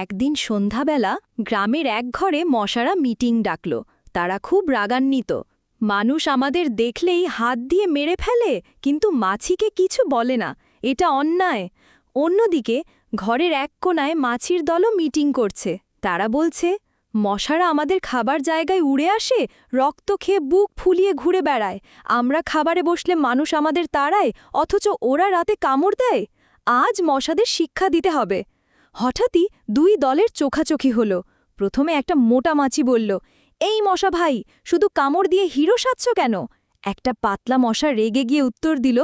একদিন সন্ধ্যাবেলা গ্রামের এক ঘরে মশারা মিটিং ডাকল। তারা খুব রাগান্বিত। মানুষ আমাদের দেখলেই হাত দিয়ে মেরে ফেলে, কিন্তু মাছিকে কিছু বলে না। এটা অন্যায়। অন্যদিকে ঘরের এক কোনায় মাছির দলও মিটিং করছে। তারা বলছে, মশারা আমাদের খাবার জায়গায় উড়ে আসে, রক্ত খেয়ে বুক ফুলিয়ে ঘুরে বেড়ায়। আমরা খাবারে বসলে মানুষ আমাদের তাড়ায়, অথচ ওরা রাতে কামড় দেয়। আজ মশাদের শিক্ষা দিতে হবে। হঠাৎই দুই দলের চোখাচোখি হল। প্রথমে একটা মোটা মাছি বলল, এই মশা ভাই, শুধু কামড় দিয়ে হিরো সাজছ কেন? একটা পাতলা মশা রেগে গিয়ে উত্তর দিল,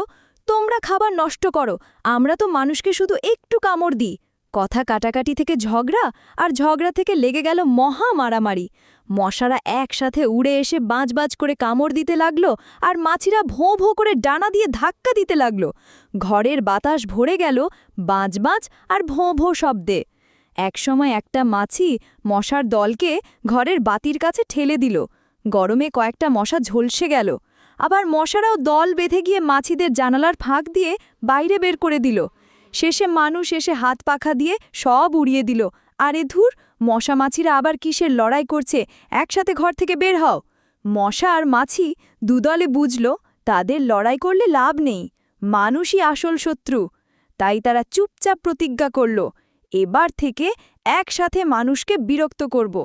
তোমরা খাবার নষ্ট করো, আমরা তো মানুষকে শুধু একটু কামড় দিই। কথা কাটাকাটি থেকে ঝগড়া আর ঝগড়া থেকে লেগে গেল মহা মারামারি। মশারা একসাথে উড়ে এসে বাঁচ বাঁচ করে কামড় দিতে লাগল আর মাছিরা ভোঁ ভোঁ করে ডানা দিয়ে ধাক্কা দিতে লাগল। ঘরের বাতাস ভরে গেল বাঁচ বাঁচ আর ভোঁ ভোঁ শব্দে। একসময় একটা মাছি মশার দলকে ঘরের বাতির কাছে ঠেলে দিল। গরমে কয়েকটা মশা ঝলসে গেল। আবার মশারাও দল বেঁধে গিয়ে মাছিদের জানালার ফাঁক দিয়ে বাইরে বের করে দিল। শেষে মানুষ এসে হাত পাখা দিয়ে সব উড়িয়ে দিল। আরে ধুর মশা মাছিরা আবার কিসের লড়াই করছে? একসাথে ঘর থেকে বের হও। মশা আর মাছি দুদলে বুঝল, তাদের লড়াই করলে লাভ নেই। মানুষই আসল শত্রু। তাই তারা চুপচাপ প্রতিজ্ঞা করল, এবার থেকে একসাথে মানুষকে বিরক্ত করব।